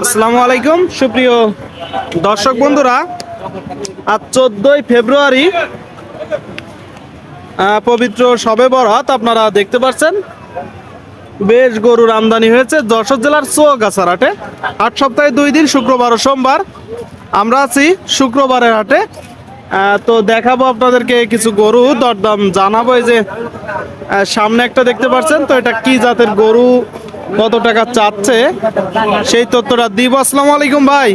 আসসালামু আলাইকুম, সুপ্রিয় দর্শক বন্ধুরা, আজ চোদ্দই ফেব্রুয়ারি পবিত্র সবে বরাত আপনারা দেখতে পাচ্ছেন, বেশ গরুর আমদানি হয়েছে যশোর জেলার চুয়াগাছার হাটে। আট সপ্তাহে দুই দিন, শুক্রবার ও সোমবার আমরা আছি শুক্রবারের হাটে। তো দেখাবো আপনাদেরকে কিছু গরু, দরদাম জানাব এই যে সামনে একটা দেখতে পাচ্ছেন, তো এটা কি জাতের গরু? কত টাকা চাচ্ছে? সেই তথ্যটা দিব। আসসালামু আলাইকুম ভাই।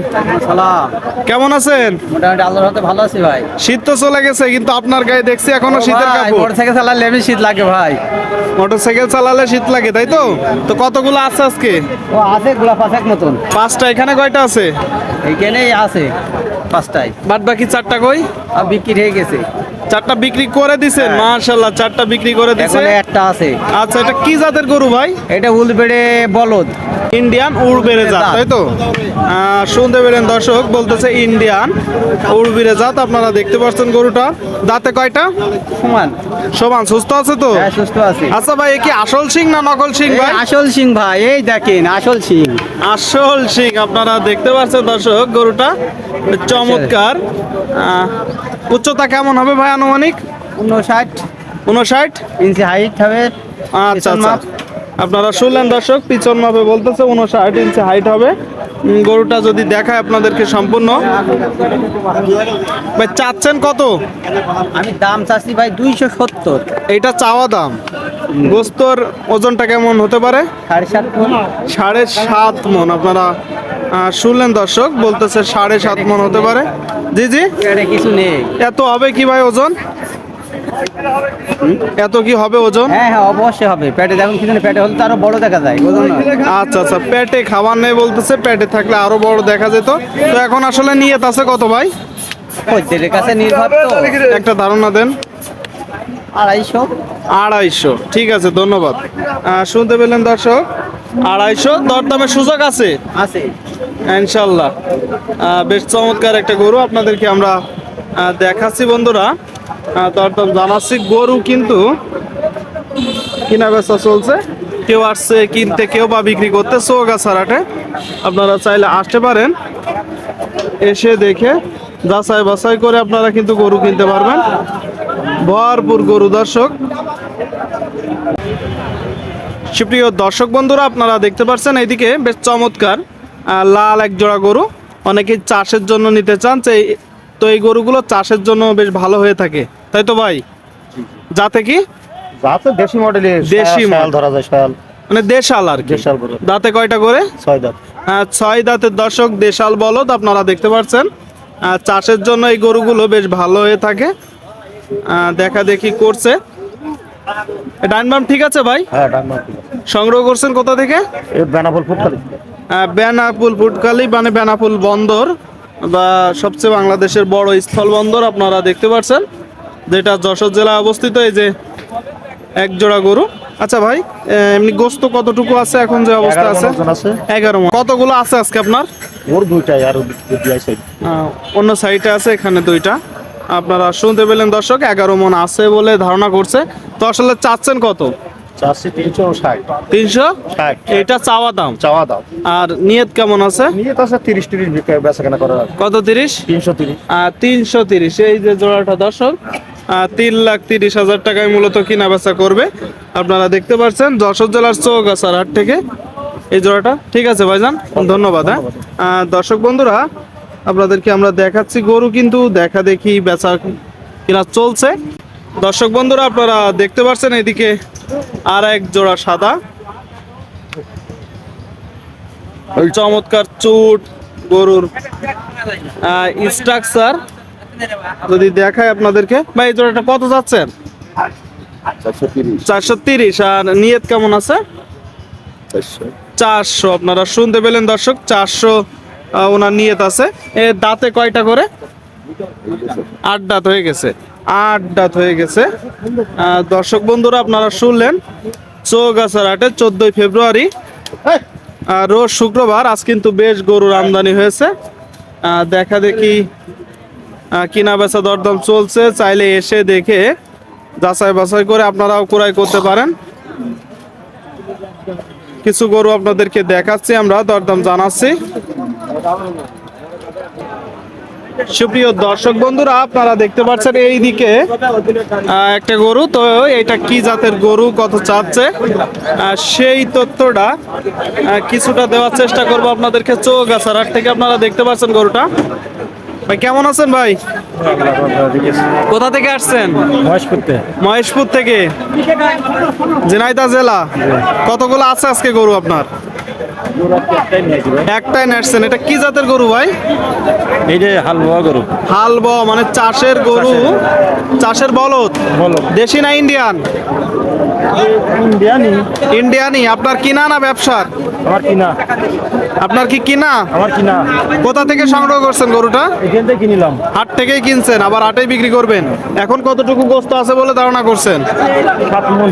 কেমন আছেন? মোটামুটি আল্লাহর হাতে ভালো আছি ভাই। শীত তো চলে গেছে কিন্তু আপনার গায়ে দেখছি এখনও শীতের কাপড়। মোটরসাইকেল চালালে এমনি শীত লাগে ভাই। মোটরসাইকেল চালালে শীত লাগে তাই তো? তো কতগুলো আছে আজকে? ও আছে গোলাপ পাশাক মতন পাঁচটা এখানে কয়টা আছে? এইখানেই আছে পাঁচটায় বাদ বাকি চারটা কই? আর বিক্রি হয়ে গেছে। চারটা বিক্রি করে দিছেন মাশাল্লাহ চারটা বিক্রি করে দিছে। হ্যাঁ। এখন একটা আছে। আচ্ছা এটা কি জাতের গরু ভাই? এটা উলবেড়ে বলদ। ইন্ডিয়ান উড়বেড়ে জাত তাই তো? শুনতে পেলেন দর্শক বলতেছে ইন্ডিয়ান উড়বিরে জাত আপনারা দেখতে পাচ্ছেন গরুটা। দাঁতে কয়টা? সমান। সমান সুস্থ আছে তো? হ্যাঁ সুস্থ আছে। আচ্ছা ভাই এ কি আসল সিং না নকল সিং ভাই? আসল সিং ভাই এই দেখেন আসল সিং আসল সিং আপনারা দেখতে পাচ্ছেন দর্শক গরুটা। চমৎকার। আহ, উচ্চতা কেমন হবে ভাই আনুমানিক? উনষাট উনষাট ইঞ্চি হাইট হবে। আচ্ছা আচ্ছা। আপনারা শুনলেন দর্শক পিছন মাপে বলতেছে উনষাট ইঞ্চি হাইট হবে। গরুটা যদি দেখায় আপনাদেরকে সম্পূর্ণ। ভাই চাচ্ছেন কত? আমি দাম চাচ্ছি ভাই দুইশো সত্তর। এইটা চাওয়া দাম। গোস্তর ওজনটা কেমন হতে পারে? সাড়ে সাত মণ। সাড়ে সাত মন। আপনারা শুনলেন দর্শক বলতেছে সাড়ে সাত মন হতে পারে। জি জি। কিছু নেই। এত হবে কি ভাই ওজন? এত কি হবে ওজন? হ্যাঁ হ্যাঁ অবশ্যই হবে। পেটে দেখুন পিছনে পেটে হলে তো আরও বড় দেখা যায় আচ্ছা আচ্ছা পেটে খাবার নেই বলতেছে পেটে থাকলে আরও বড় দেখা যেত। তো এখন আসলে নিয়ত আছে কত ভাই? খদ্দের কাছে নির্ভর তো। একটা ধারণা দেন। আড়াইশো। আড়াইশো ঠিক আছে ধন্যবাদ। শুনতে পেলেন দর্শক? আড়াইশো দরদামের সুযোগ আছে? আছে। ইনশাল্লাহ। বেশ চমৎকার একটা গরু আপনাদেরকে আমরা দেখাচ্ছি বন্ধুরা। দরদাম জানাচ্ছি। গরু কিন্তু কিনা বেচা চলছে। কেউ আসছে কিনতে কেউ বা বিক্রি করতে চৌগাছারাটে আপনারা চাইলে আসতে পারেন। এসে দেখে যাচাই বাছাই করে আপনারা কিন্তু গরু কিনতে পারবেন। ভরপুর গরু দর্শক। সুপ্রিয় দর্শক বন্ধুরা আপনারা দেখতে পাচ্ছেন এইদিকে বেশ চমৎকার লাল এক জোড়া গরু। অনেকেই চাষের জন্য নিতে চান যে তো এই গরুগুলো চাষের জন্য বেশ ভালো হয়ে থাকে। তাই তো ভাই? যাতে কি? যাতে দেশি মডেলের দেশি model। ধরা যায় শাল মানে দেশাল আর কি। দেশাল দাঁতে কয়টা করে? ছয় দাঁত। আহ, ছয় দাঁতের দর্শক দেশাল বলদ আপনারা দেখতে পাচ্ছেন। চাষের জন্য এই গরুগুলো বেশ ভালো হয়ে থাকে। দেখা দেখি করছে। ডাইন বাম ঠিক আছে ভাই? হ্যাঁ ঠিক আছে। সংগ্রহ করছেন কোথা থেকে? বেনাপোল ফুটকালি বেনাপুল ফুটকালি মানে বেনাপুল বন্দর বা সবচেয়ে বাংলাদেশের বড় স্থল বন্দর আপনারা দেখতে পাচ্ছেন যেটা যশোর জেলায় অবস্থিত এই যে এক জোড়া গরু। আচ্ছা ভাই এমনি গোস্ত কতটুকু আছে এখন যে অবস্থা আছে? এগারো। কতগুলো আছে আজকে আপনার? ওর দুইটাই আর অন্য সাইডে আছে এখানে দুইটা। আপনারা শুনতে পেলেন দর্শক এগারো মন আছে বলে ধারণা করছে। তো আসলে চাচ্ছেন কত? তিনশো ষাট। তিনশো? ষাট। এটা চাওয়া দাম? চাওয়া দাও আর নিয়ত কেমন আছে? তিরিশ তিরিশ বিক্রি বেচা কেনা করা কত তিরিশ? তিনশো তিরিশ। তিনশো তিরিশ। এই যে জোড়াটা দর্শক তিন লাখ তিরিশ হাজার টাকায় মূলত কিনা বেচা করবে। আপনারা দেখতে পাচ্ছেন যশোর জেলার চৌগাছার হাট থেকে এই জোড়াটা। ঠিক আছে ভাইজান ধন্যবাদ হ্যাঁ। দর্শক বন্ধুরা আপনাদেরকে আমরা দেখাচ্ছি। গরু কিন্তু দেখা দেখি বেচা কিনা চলছে। দর্শক বন্ধুরা আপনারা দেখতে পাচ্ছেন এদিকে আর এক জোড়া সাদা। চমৎকার চুট গরুর স্ট্রাকচার যদি দেখায় আপনাদেরকে। ভাই এই জোড়াটা কত যাচ্ছেন চারশো তিরিশ। আর নিয়ত কেমন আছে? চারশো। চারশো। আপনারা শুনতে পেলেন দর্শক চারশো ওনার নিয়ত আছে। এ দাঁতে কয়টা করে? আট দাঁত হয়ে গেছে। আট দাঁত হয়ে গেছে। দর্শক বন্ধুরা, আপনারা শুনলেন চৌগাছার হাটে চোদ্দই ফেব্রুয়ারি। রোজ শুক্রবার, আজ কিন্তু বেশ গরুর আমদানি হয়েছে। দেখা দেখি কিনা বেচা দরদাম চলছে। চাইলে এসে দেখে যাচাই বাছাই করে আপনারাও ক্রয় করতে পারেন। কিছু গরু আপনাদেরকে দেখাচ্ছি, আমরা দরদাম জানাচ্ছি। সুপ্রিয় দর্শক বন্ধুরা আপনারা দেখতে পাচ্ছেন এই দিকে একটা গরু। তো এটা কি জাতের গরু কত চাচ্ছে? সেই তথ্যটা কিছুটা দেওয়ার চেষ্টা করব আপনাদেরকে। চৌগাছার হাট থেকে আপনারা দেখতে পাচ্ছেন গরুটা। ভাই কেমন আছেন ভাই? কোথা থেকে আসছেন? করতে মহেশপুর থেকে। ঝিনাইদহ জেলা। কতগুলো আছে আজকে গরু আপনার? একটাই নাচছেন এটা কি জাতের গরু ভাই? এই যে হালুয়া গরু। হাল মানে চাষের গরু। চাষের বলদ? বলদ। দেশি না ইন্ডিয়ান? ইন্ডিয়ানি। ইন্ডিয়ানই আপনার কিনা না ব্যবসার? আমার কিনা আপনার কি কিনা? আমার কিনা কোথা থেকে সংগ্রহ করছেন গরুটা? এখান থেকে কিনিলাম। হাট থেকেই কিনছেন আবার হাটেই বিক্রি করবেন। এখন কতটুকু গোস্ত আছে বলে ধারণা করছেন? সাত মন।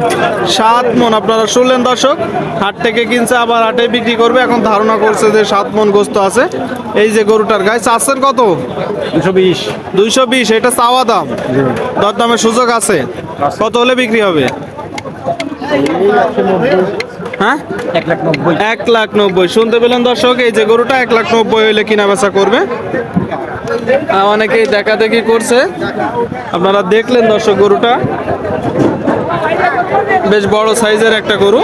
সাত মন আপনারা শুনলেন দর্শক হাট থেকে কিনছে আবার হাটে বিক্রি করবে। এখন ধারণা করছে যে সাত মন গোস্ত আছে। এই যে গরুটার গায়ে চাচ্ছেন কত? দুশো বিশ। দুইশো বিশ এটা চাওয়া দাম। দরদামের সুযোগ আছে। কত হলে বিক্রি হবে? হ্যাঁ? এক লাখ নব্বই। শুনতে পেলেন দর্শক, এই যে গরুটা এক লাখ নব্বই হইলে কিনা বেচা করবে। অনেকেই দেখা দেখি করছে। আপনারা দেখলেন দর্শক গরুটা। বেশ বড় সাইজের একটা গরু।